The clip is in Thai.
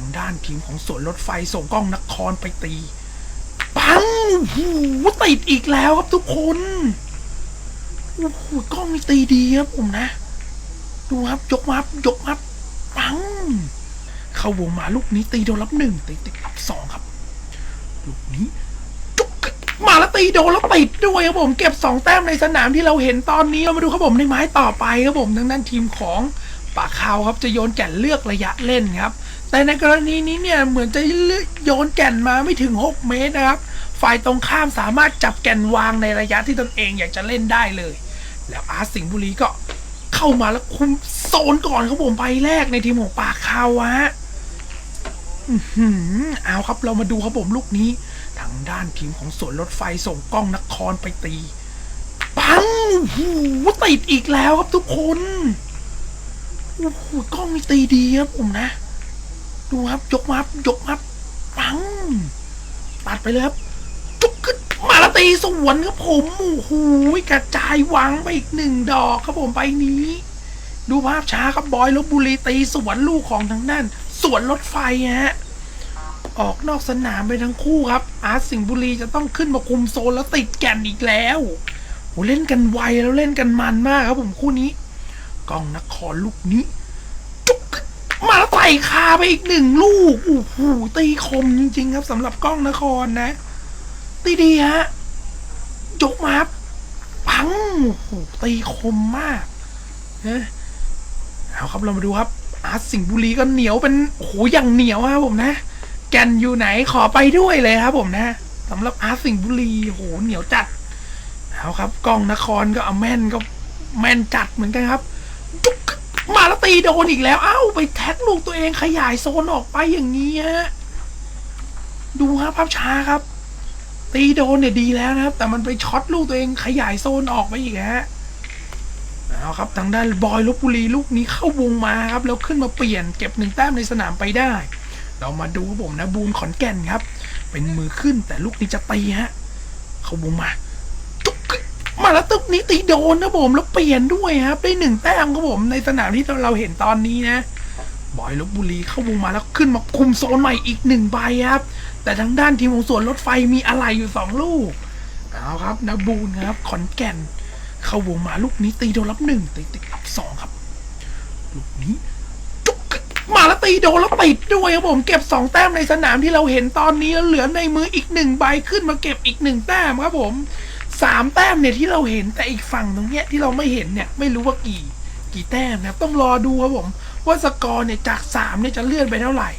างด้านทีมของสวนรถไฟส่งกล้องนครไปตี ปังหูติดอีกแล้วครับทุกคนโอ้โหกล้องนี่ตีดีครับผมนะ ดูครับยกมาครับยกมาครับปัง เข้าวงมาลูกนี้ตีโดนรับหนึ่งตีติดรับสองครับลูกนี้จุกมาแล้วตีโดนแล้วติดด้วยครับผม เก็บสองแต้มในสนามที่เราเห็นตอนนี้เรามาดูครับผมในไม้ต่อไปครับผมทางด้านทีมของ ปากขาวครับจะโยนแก่นเลือกระยะเล่นครับ แต่ในกรณีนี้เนี่ยเหมือนจะโยนแก่นมาไม่ถึง 6 เมตรนะครับ ฝ่ายตรงข้ามสามารถจับแก่นวางในระยะที่ตนเองอยากจะเล่นได้เลย แล้วอาร์ตสิงห์บุรีก็เข้ามาแล้วคุมโซนก่อนครับผมไปแรกในทีมของปากขาวฮะอื้อหือเอาครับเรามาดูครับผมลูกนี้ ทางด้านทีมของสวนรถไฟส่งกล้องนครไปตี ปังหูติดอีกแล้วครับทุกคน โอ้โหกล้องนี่ตีดีครับผมนะ ดูครับยกมาครับยกมาครับปังตัดไปเลยครับจุกขึ้นมาแล้วตีสวนครับผมโอ้โหกระจายวางไปอีกหนึ่งดอกครับผมไปนี้ ดูภาพช้าครับบอยลบบุรีตีสวนลูกของทางด้านสวนรถไฟฮะออกนอกสนามไปทั้งคู่ครับ อาร์ตสิงห์บุรีจะต้องขึ้นมาคุมโซนแล้วติดแก่นอีกแล้วโหเล่นกันไวแล้วเล่นกันมันมากครับผมคู่นี้ กล้องนครลูกนี้จุกมาใส่คาไปอีกหนึ่งลูกโอ้โหตีคมจริง ๆ ครับสำหรับกล้องนครนะ ตีดีฮะจกมาปังโอ้โหตีคมมากนะเอาครับเรามาดูครับ อาร์ตสิงห์บุรีก็เหนียวเป็นโอ้โหอย่างเหนียวครับผมนะ แกนอยู่ไหนขอไปด้วยเลยครับ ผมนะสำหรับอาร์ตสิงห์บุรีโอ้โหเหนียวจัดเอาครับกล้องนครก็เอาแม่นก็แม่นจัดเหมือนกันครับ มาแล้วตีโดนอีกแล้ว เอ้า ไปแท็กลูกตัวเองขยายโซนออกไปอย่างนี้ฮะ ดูครับภาพช้าครับ ตีโดนเนี่ยดีแล้วนะครับ แต่มันไปช็อตลูกตัวเองขยายโซนออกไปอีกฮะเอาครับทางด้านบอยลบบุรีลูกนี้เข้าวงมาครับ แล้วขึ้นมาเปลี่ยนเก็บหนึ่งแต้มในสนามไปได้ เรามาดูครับผมนะบูนขอนแก่นครับ เป็นมือขึ้นแต่ลูกนี้จะตีฮะ เข้าวงมา แล้วตึกนี้ตีโดนนะผมแล้วเปลี่ยนด้วยครับ ได้หนึ่งแต้มครับผมในสนามที่เราเห็นตอนนี้นะบอยลบบุรีเข้าวงมาแล้วขึ้นมาคุมโซนใหม่อีกหนึ่งใบครับ แต่ทางด้านทีมของสวนรถไฟมีอะไรอยู่สองลูกเอาครับนะบูนครับขอนแก่น เข้าวงมาลูกนี้ตีโดนรับหนึ่งตีติดรับสองครับ ลูกนี้จุกมาแล้วตีโดนแล้วติดด้วยครับผมเก็บสองแต้มในสนามที่เราเห็นตอนนี้แล้วเหลือในมืออีกหนึ่งใบขึ้นมาเก็บอีกหนึ่งแต้มครับผม สามแต้มเนี่ยที่เราเห็นแต่อีกฝั่งตรงเนี้ยที่เราไม่เห็นเนี่ยไม่รู้ว่ากี่ กี่แต้มนะครับต้องรอดูครับผม ว่าสกอร์เนี่ยจากสามเนี่ยจะเลื่อนไปเท่าไหร่